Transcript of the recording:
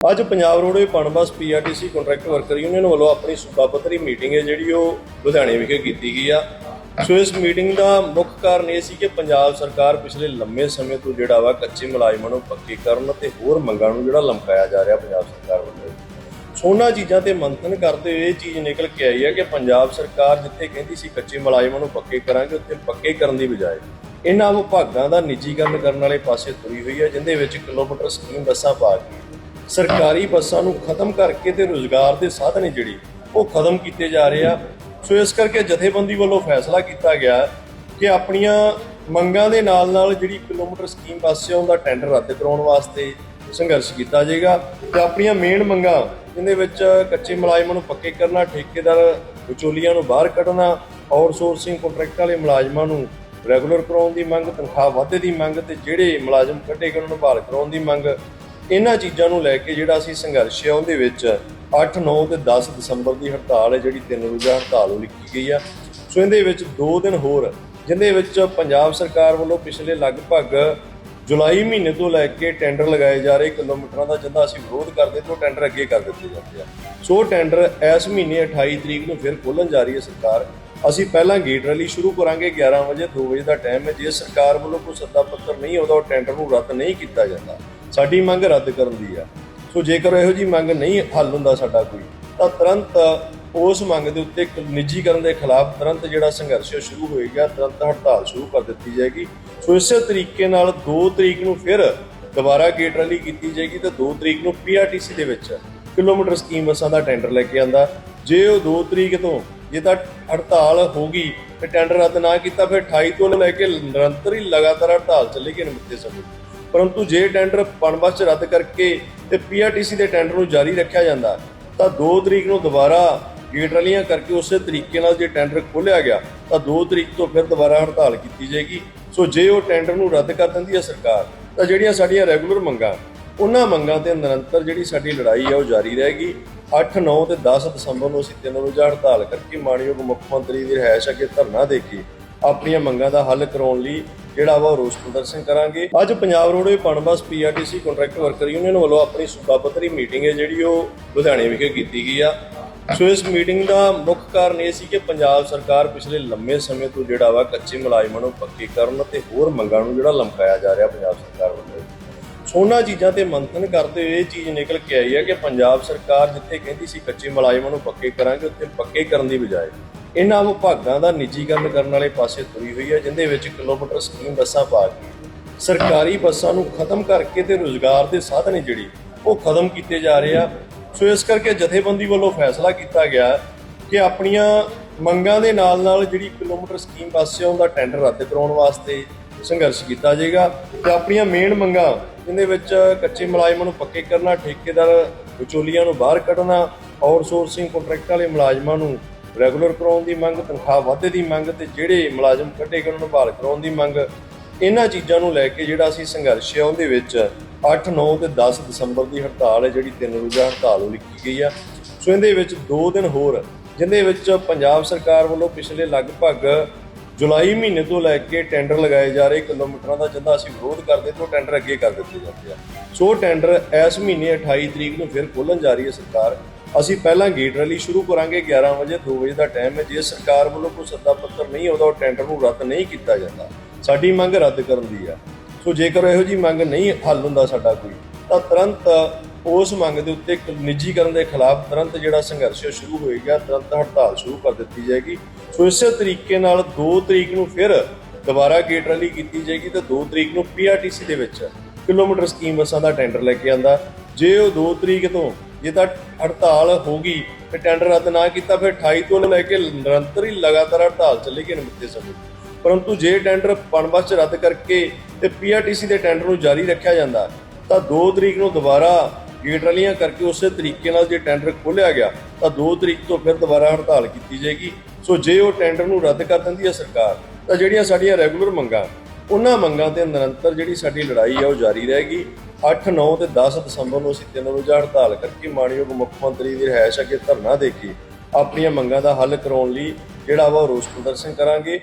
ਅੱਜ Punjab roadway Punbus PRTC contract worker union ਵੱਲੋਂ ਆਪਣੀ ਸੂਬਾ ਪੱਧਰੀ ਮੀਟਿੰਗ ਹੈ, ਜਿਹੜੀ ਉਹ ਲੁਧਿਆਣੇ ਵਿਖੇ ਕੀਤੀ ਗਈ ਆ। ਸੋ ਇਸ ਮੀਟਿੰਗ ਦਾ ਮੁੱਖ ਕਾਰਨ ਇਹ ਸੀ ਕਿ ਪੰਜਾਬ ਸਰਕਾਰ ਪਿਛਲੇ ਲੰਮੇ ਸਮੇਂ ਤੋਂ ਜਿਹੜਾ ਵਾ ਕੱਚੇ ਮੁਲਾਜ਼ਮਾਂ ਨੂੰ ਪੱਕੇ ਕਰਨ ਅਤੇ ਹੋਰ ਮੰਗਾਂ ਨੂੰ ਜਿਹੜਾ ਲਮਕਾਇਆ ਜਾ ਰਿਹਾ ਪੰਜਾਬ ਸਰਕਾਰ ਵੱਲੋਂ। ਸੋਨਾ ਚੀਜ਼ਾਂ ਤੇ ਮੰਥਨ ਕਰਦੇ ਹੋਏ ਇਹ ਚੀਜ਼ ਨਿਕਲ ਕੇ ਆਈ ਹੈ ਕਿ ਪੰਜਾਬ ਸਰਕਾਰ ਜਿੱਥੇ ਕਹਿੰਦੀ ਸੀ ਕੱਚੇ ਮੁਲਾਜ਼ਮਾਂ ਨੂੰ ਪੱਕੇ ਕਰਾਂਗੇ, ਉੱਥੇ ਪੱਕੇ ਕਰਨ ਦੀ ਬਜਾਏ ਇਹਨਾਂ ਵਿਭਾਗਾਂ ਦਾ ਨਿੱਜੀਕਰਨ ਕਰਨ ਵਾਲੇ ਪਾਸੇ ਤੁਰੀ ਹੋਈ ਹੈ ਜਿੰਦੇ ਵਿੱਚ ਕਿਲੋਮੀਟਰ ਸਕੀਮ ਬੱਸਾਂ ਪਾ ਕੇ ਸਰਕਾਰੀ ਬੱਸਾਂ ਨੂੰ ਖਤਮ ਕਰਕੇ ਤੇ ਰੋਜ਼ਗਾਰ ਦੇ ਸਾਧਨ ਨੇ ਜਿਹੜੀ ਉਹ ਖਤਮ ਕੀਤੇ ਜਾ ਰਹੇ ਆ। ਸੋ ਇਸ ਕਰਕੇ ਜਥੇਬੰਦੀ ਵੱਲੋਂ ਫੈਸਲਾ ਕੀਤਾ ਗਿਆ ਕਿ ਆਪਣੀਆਂ ਮੰਗਾਂ ਦੇ ਨਾਲ ਨਾਲ ਜਿਹੜੀ ਕਿਲੋਮੀਟਰ ਸਕੀਮ ਬੱਸ ਹੈ ਉਹਦਾ ਟੈਂਡਰ ਰੱਦ ਕਰਾਉਣ ਵਾਸਤੇ ਸੰਘਰਸ਼ ਕੀਤਾ ਜਾਏਗਾ ਤੇ ਆਪਣੀਆਂ ਮੇਨ ਮੰਗਾਂ, ਜਿਹਦੇ ਵਿੱਚ ਕੱਚੇ ਮੁਲਾਜ਼ਮਾਂ ਨੂੰ ਪੱਕੇ ਕਰਨਾ, ਠੇਕੇਦਾਰ ਵਿਚੋਲੀਆਂ ਨੂੰ ਬਾਹਰ ਕੱਢਣਾ ਆਊਟਸੋਰਸਿੰਗ ਕੰਟਰੈਕਟ ਵਾਲੇ ਮੁਲਾਜ਼ਮਾਂ ਨੂੰ ਰੈਗੂਲਰ ਕਰਾਉਣ ਦੀ ਮੰਗ, ਤਨਖਾਹ ਵਾਧੇ ਦੀ ਮੰਗ ਤੇ ਜਿਹੜੇ ਮੁਲਾਜ਼ਮ ਕੱਢੇ ਗਏ ਉਹਨਾਂ ਨੂੰ ਬਹਾਲ ਕਰਾਉਣ ਦੀ ਮੰਗ ਇਹਨਾਂ ਚੀਜ਼ਾਂ ਨੂੰ ਲੈ ਕੇ ਜਿਹੜਾ ਅਸੀਂ ਸੰਘਰਸ਼ ਹੈ, ਉਹਦੇ ਵਿੱਚ 8 9 ਤੇ 10 ਦਸੰਬਰ ਦੀ ਹੜਤਾਲ ਹੈ, ਜਿਹੜੀ ਤਿੰਨ ਰੋਜ਼ਾ ਹੜਤਾਲ ਉਹ ਲਿਖੀ ਗਈ ਆ। ਸੋ ਇਹਦੇ ਵਿੱਚ 2 ਦਿਨ ਹੋਰ ਜਿੰਦੇ ਵਿੱਚ ਪੰਜਾਬ ਸਰਕਾਰ ਵੱਲੋਂ ਪਿਛਲੇ ਲਗਭਗ ਜੁਲਾਈ ਮਹੀਨੇ ਤੋਂ ਲੈ ਕੇ ਟੈਂਡਰ ਲਗਾਏ ਜਾ ਰਹੇ ਕਿਲੋਮੀਟਰਾਂ ਦਾ ਜਿੰਦਾ ਅਸੀਂ ਵਿਰੋਧ ਕਰਦੇ ਤੇ ਉਹ ਟੈਂਡਰ ਅੱਗੇ ਕਰ ਦਿੱਤੇ ਜਾਂਦੇ ਆ। ਸੋ ਉਹ ਟੈਂਡਰ ਇਸ ਮਹੀਨੇ 28 ਤਰੀਕ ਨੂੰ ਫਿਰ ਖੋਲਣ ਜਾ ਰਹੀ ਹੈ ਸਰਕਾਰ। ਅਸੀਂ ਪਹਿਲਾਂ ਗੇਟ ਰੈਲੀ ਸ਼ੁਰੂ ਕਰਾਂਗੇ 11 ਵਜੇ 2 ਵਜੇ ਦਾ ਟਾਈਮ ਹੈ। ਜੇ ਸਰਕਾਰ ਵੱਲੋਂ ਕੋਈ ਸੱਦਾ ਪੱਤਰ ਨਹੀਂ ਆਉਂਦਾ, ਉਹ ਟੈਂਡਰ ਨੂੰ ਰੱਦ ਨਹੀਂ ਕੀਤਾ ਜਾਂਦਾ। ਸਾਡੀ ਮੰਗ ਰੱਦ ਕਰਨ ਦੀ ਆ। ਸੋ ਜੇਕਰ ਇਹੋ ਜੀ ਮੰਗ ਨਹੀਂ ਹੱਲ ਹੁੰਦਾ ਸਾਡਾ ਕੋਈ, ਤਾਂ ਤੁਰੰਤ ਉਸ ਮੰਗ ਦੇ ਉੱਤੇ ਨਿੱਜੀਕਰਨ ਦੇ ਖਿਲਾਫ ਤੁਰੰਤ ਜਿਹੜਾ ਸੰਘਰਸ਼ ਸ਼ੁਰੂ ਹੋਏਗਾ, ਤੁਰੰਤ ਹੜਤਾਲ ਸ਼ੁਰੂ ਕਰ ਦਿੱਤੀ ਜਾਏਗੀ। ਸੋ ਇਸੇ ਤਰੀਕੇ ਨਾਲ 2 ਤਰੀਕ ਨੂੰ ਫਿਰ ਦੁਬਾਰਾ ਗੇਟ ਰੈਲੀ ਕੀਤੀ ਜਾਏਗੀ ਤੇ 2 ਤਰੀਕ ਨੂੰ ਪੀਆਰਟੀਸੀ ਦੇ ਵਿੱਚ ਕਿਲੋਮੀਟਰ ਸਕੀਮ ਬੱਸਾਂ ਦਾ ਟੈਂਡਰ ਲੈ ਕੇ ਆਂਦਾ। ਜੇ ਉਹ 2 ਤਰੀਕ ਤੋਂ ਜੇ ਤਾਂ ਹੜਤਾਲ ਹੋਗੀ ਤੇ ਟੈਂਡਰ ਰੱਦ ਨਾ ਕੀਤਾ, ਫਿਰ 28 ਤੋਂ ਲੈ ਕੇ ਨਿਰੰਤਰ ਹੀ ਲਗਾਤਾਰ ਹੜਤਾਲ ਚੱਲੇਗੀ ਅਨਮਿੱਤੇ ਸਮੇਂ। ਪਰੰਤੂ ਜੇ ਟੈਂਡਰ ਪਣਬਸ ਚ ਰੱਦ ਕਰਕੇ ਤੇ ਪੀਆਰਟੀਸੀ ਦੇ ਟੈਂਡਰ ਨੂੰ ਜਾਰੀ ਰੱਖਿਆ ਜਾਂਦਾ, ਤਾਂ 2 ਤਰੀਕ ਨੂੰ ਦੁਬਾਰਾ ਗੇਟ ਰਲੀਆਂ ਕਰਕੇ ਉਸੇ ਤਰੀਕੇ ਨਾਲ ਜੇ ਟੈਂਡਰ ਖੋਲ੍ਹਿਆ ਗਿਆ, ਤਾਂ 2 ਤਰੀਕ ਤੋਂ ਫਿਰ ਦੁਬਾਰਾ ਹੜਤਾਲ ਕੀਤੀ ਜਾਏਗੀ। ਸੋ ਜੇ ਉਹ ਟੈਂਡਰ ਨੂੰ ਰੱਦ ਕਰ ਦਿੰਦੀ ਹੈ ਸਰਕਾਰ, ਤਾਂ ਜਿਹੜੀਆਂ ਸਾਡੀਆਂ ਰੈਗੂਲਰ ਮੰਗਾਂ, ਉਹਨਾਂ ਮੰਗਾਂ ਤੇ ਨਿਰੰਤਰ ਜਿਹੜੀ ਸਾਡੀ ਲੜਾਈ ਹੈ ਉਹ ਜਾਰੀ ਰਹੇਗੀ। 8 9 ਤੇ 10 ਦਸੰਬਰ ਨੂੰ ਅਸੀਂ ਤਿੰਨ ਰੋਜ਼ਾ ਹੜਤਾਲ ਕਰਕੇ ਮਾਨਯੋਗ ਮੁੱਖ ਮੰਤਰੀ ਦੀ ਰਿਹਾਇਸ਼ ਅੱਗੇ ਧਰਨਾ ਦੇ ਕੇ ਆਪਣੀਆਂ ਮੰਗਾਂ ਦਾ ਹੱਲ ਕਰਾਉਣ ਲਈ ਜਿਹੜਾ ਵਾ ਉਹ ਰੋਸ ਪ੍ਰਦਰਸ਼ਨ ਕਰਾਂਗੇ। ਅੱਜ Punjab roadway Punbus PRTC contract worker union ਵੱਲੋਂ ਆਪਣੀ ਸੂਬਾ ਪੱਧਰੀ ਮੀਟਿੰਗ ਹੈ ਜਿਹੜੀ ਉਹ ਲੁਧਿਆਣੇ ਵਿਖੇ ਕੀਤੀ ਗਈ ਆ। ਸੋ ਇਸ ਮੀਟਿੰਗ ਦਾ ਮੁੱਖ ਕਾਰਨ ਇਹ ਸੀ ਕਿ ਪੰਜਾਬ ਸਰਕਾਰ ਪਿਛਲੇ ਲੰਮੇ ਸਮੇਂ ਤੋਂ ਜਿਹੜਾ ਵਾ ਕੱਚੇ ਮੁਲਾਜ਼ਮਾਂ ਨੂੰ ਪੱਕੇ ਕਰਨ ਅਤੇ ਹੋਰ ਮੰਗਾਂ ਨੂੰ ਜਿਹੜਾ ਲਮਕਾਇਆ ਜਾ ਰਿਹਾ ਪੰਜਾਬ ਸਰਕਾਰ ਵੱਲੋਂ। ਸੋਨਾ ਚੀਜ਼ਾਂ ਤੇ ਮੰਥਨ ਕਰਦੇ ਹੋਏ ਇਹ ਚੀਜ਼ ਨਿਕਲ ਕੇ ਆਈ ਹੈ ਕਿ ਪੰਜਾਬ ਸਰਕਾਰ ਜਿੱਥੇ ਕਹਿੰਦੀ ਸੀ ਕੱਚੇ ਮੁਲਾਜ਼ਮਾਂ ਨੂੰ ਪੱਕੇ ਕਰਾਂਗੇ, ਉੱਥੇ ਪੱਕੇ ਕਰਨ ਦੀ ਬਜਾਏ ਇਹਨਾਂ ਵਿਭਾਗਾਂ ਦਾ ਨਿੱਜੀਕਰਨ ਕਰਨ ਵਾਲੇ ਪਾਸੇ ਤੁਰੀ ਹੋਈ ਹੈ, ਜਿੰਦੇ ਵਿੱਚ ਕਿਲੋਮੀਟਰ ਸਕੀਮ ਬੱਸਾਂ ਪਾ ਕੇ ਸਰਕਾਰੀ ਬੱਸਾਂ ਨੂੰ ਖਤਮ ਕਰਕੇ ਤੇ ਰੋਜ਼ਗਾਰ ਦੇ ਸਾਧਨ ਨੇ ਜਿਹੜੀ ਉਹ ਖਤਮ ਕੀਤੇ ਜਾ ਰਹੇ ਆ। ਸੋ ਇਸ ਕਰਕੇ ਜਥੇਬੰਦੀ ਵੱਲੋਂ ਫੈਸਲਾ ਕੀਤਾ ਗਿਆ ਕਿ ਆਪਣੀਆਂ ਮੰਗਾਂ ਦੇ ਨਾਲ ਨਾਲ ਜਿਹੜੀ ਕਿਲੋਮੀਟਰ ਸਕੀਮ ਬੱਸ ਹੈ ਉਹਦਾ ਟੈਂਡਰ ਰੱਦ ਕਰਾਉਣ ਵਾਸਤੇ ਸੰਘਰਸ਼ ਕੀਤਾ ਜਾਏਗਾ ਤੇ ਆਪਣੀਆਂ ਮੇਨ ਮੰਗਾਂ ਜਿਹਦੇ ਵਿੱਚ ਕੱਚੇ ਮੁਲਾਜ਼ਮਾਂ ਨੂੰ ਪੱਕੇ ਕਰਨਾ, ਠੇਕੇਦਾਰ ਵਿਚੋਲੀਆਂ ਨੂੰ ਬਾਹਰ ਕੱਢਣਾ ਆਊਟਸੋਰਸਿੰਗ ਕੰਟਰੈਕਟ ਵਾਲੇ ਮੁਲਾਜ਼ਮਾਂ ਨੂੰ ਰੈਗੂਲਰ ਕਰਾਉਣ ਦੀ ਮੰਗ, ਤਨਖਾਹ ਵਾਧੇ ਦੀ ਮੰਗ ਤੇ ਜਿਹੜੇ ਮੁਲਾਜ਼ਮ ਕੱਢੇ ਗਏ ਉਹਨਾਂ ਨੂੰ ਬਹਾਲ ਕਰਾਉਣ ਦੀ ਮੰਗ, ਇਹਨਾਂ ਚੀਜ਼ਾਂ ਨੂੰ ਲੈ ਕੇ ਜਿਹੜਾ ਅਸੀਂ ਸੰਘਰਸ਼ ਹੈ ਉਹਦੇ ਵਿੱਚ 8 9 ਤੇ 10 ਦਸੰਬਰ ਦੀ ਹੜਤਾਲ ਹੈ, ਜਿਹੜੀ ਤਿੰਨ ਰੋਜ਼ਾ ਹੜਤਾਲ ਉਹ ਲਿਖੀ ਗਈ ਆ। ਸੋ ਇਹਦੇ ਵਿੱਚ 2 ਦਿਨ ਹੋਰ ਜਿੰਦੇ ਵਿੱਚ ਪੰਜਾਬ ਸਰਕਾਰ ਵੱਲੋਂ ਪਿਛਲੇ ਲਗਭਗ ਜੁਲਾਈ ਮਹੀਨੇ ਤੋਂ ਲੈ ਕੇ ਟੈਂਡਰ ਲਗਾਏ ਜਾ ਰਹੇ, ਕਿਲੋਮੀਟਰਾਂ ਦਾ ਜਿੰਦਾ ਅਸੀਂ ਵਿਰੋਧ ਕਰਦੇ ਤੇ ਉਹ ਟੈਂਡਰ ਅੱਗੇ ਕਰ ਦਿੱਤੇ ਜਾਂਦੇ ਆ। ਸੋ ਉਹ ਟੈਂਡਰ ਇਸ ਮਹੀਨੇ 28 ਤਰੀਕ ਨੂੰ ਫਿਰ ਖੋਲਣ ਜਾ ਰਹੀ ਹੈ ਸਰਕਾਰ। ਅਸੀਂ ਪਹਿਲਾਂ ਗੇਟ ਰੈਲੀ ਸ਼ੁਰੂ ਕਰਾਂਗੇ 11 ਵਜੇ 2 ਵਜੇ ਦਾ ਟਾਈਮ ਹੈ। ਜੇ ਸਰਕਾਰ ਵੱਲੋਂ ਕੋਈ ਸੱਦਾ ਪੱਤਰ ਨਹੀਂ ਆਉਂਦਾ, ਉਹ ਟੈਂਡਰ ਨੂੰ ਰੱਦ ਨਹੀਂ ਕੀਤਾ ਜਾਂਦਾ। ਸਾਡੀ ਮੰਗ ਰੱਦ ਕਰਨ ਦੀ ਆ ਸੋ ਜੇਕਰ ਇਹੋ ਜੀ ਮੰਗ ਨਹੀਂ ਹੱਲ ਹੁੰਦਾ ਸਾਡਾ ਕੋਈ, ਤਾਂ ਤੁਰੰਤ ਉਸ ਮੰਗ ਦੇ ਉੱਤੇ ਨਿੱਜੀਕਰਨ ਦੇ ਖਿਲਾਫ ਤੁਰੰਤ ਜਿਹੜਾ ਸੰਘਰਸ਼ ਸ਼ੁਰੂ ਹੋਏਗਾ, ਤੁਰੰਤ ਹੜਤਾਲ ਸ਼ੁਰੂ ਕਰ ਦਿੱਤੀ ਜਾਏਗੀ। ਸੋ ਇਸੇ ਤਰੀਕੇ ਨਾਲ 2 ਤਰੀਕ ਨੂੰ ਫਿਰ ਦੁਬਾਰਾ ਗੇਟ ਰੈਲੀ ਕੀਤੀ ਜਾਏਗੀ ਤੇ 2 ਤਰੀਕ ਨੂੰ ਪੀਆਰਟੀਸੀ ਦੇ ਵਿੱਚ ਕਿਲੋਮੀਟਰ ਸਕੀਮ ਬੱਸਾਂ ਦਾ ਟੈਂਡਰ ਲੈ ਕੇ ਆਂਦਾ। ਜੇ ਉਹ 2 ਤਰੀਕ ਤੋਂ ਜੇ ਤਾਂ ਹੜਤਾਲ ਹੋ ਗਈ ਤੇ ਟੈਂਡਰ ਰੱਦ ਨਾ ਕੀਤਾ, ਫਿਰ 28 ਤੋਂ ਲੈ ਕੇ ਨਿਰੰਤਰ ਹੀ ਲਗਾਤਾਰ ਹੜਤਾਲ ਚੱਲੇਗੀ ਅਨਮਿੱਤੇ ਸਮੇਂ। ਪਰੰਤੂ ਜੇ ਟੈਂਡਰ ਪਣਬਸ ਚ ਰੱਦ ਕਰਕੇ ਤੇ ਪੀਆਰਟੀਸੀ ਦੇ ਟੈਂਡਰ ਨੂੰ ਜਾਰੀ ਰੱਖਿਆ ਜਾਂਦਾ, ਤਾਂ 2 ਤਰੀਕ ਨੂੰ ਦੁਬਾਰਾ ਗੇਟ ਰਲੀਆਂ ਕਰਕੇ ਉਸੇ ਤਰੀਕੇ ਨਾਲ ਜੇ ਟੈਂਡਰ ਖੋਲ੍ਹਿਆ ਗਿਆ, ਤਾਂ 2 ਤਰੀਕ ਤੋਂ ਫਿਰ ਦੁਬਾਰਾ ਹੜਤਾਲ ਕੀਤੀ ਜਾਏਗੀ। ਸੋ ਜੇ ਉਹ ਟੈਂਡਰ ਨੂੰ ਰੱਦ ਕਰ ਦਿੰਦੀ ਹੈ ਸਰਕਾਰ, ਤਾਂ ਜਿਹੜੀਆਂ ਸਾਡੀਆਂ ਰੈਗੂਲਰ ਮੰਗਾਂ, ਉਹਨਾਂ ਮੰਗਾਂ ਤੇ ਨਿਰੰਤਰ ਜਿਹੜੀ ਸਾਡੀ ਲੜਾਈ ਹੈ ਉਹ ਜਾਰੀ ਰਹੇਗੀ। 8 9 ਤੇ 10 ਦਸੰਬਰ ਨੂੰ ਅਸੀਂ ਤਿੰਨ ਰੋਜ਼ਾ ਹੜਤਾਲ ਕਰਕੇ ਮਾਨਯੋਗ ਮੁੱਖ ਮੰਤਰੀ ਦੀ ਰਿਹਾਇਸ਼ ਅੱਗੇ ਧਰਨਾ ਦੇ ਕੇ ਆਪਣੀਆਂ ਮੰਗਾਂ ਦਾ ਹੱਲ ਕਰਾਉਣ ਲਈ ਜਿਹੜਾ ਵਾ ਉਹ ਰੋਸ ਪ੍ਰਦਰਸ਼ਨ ਕਰਾਂਗੇ।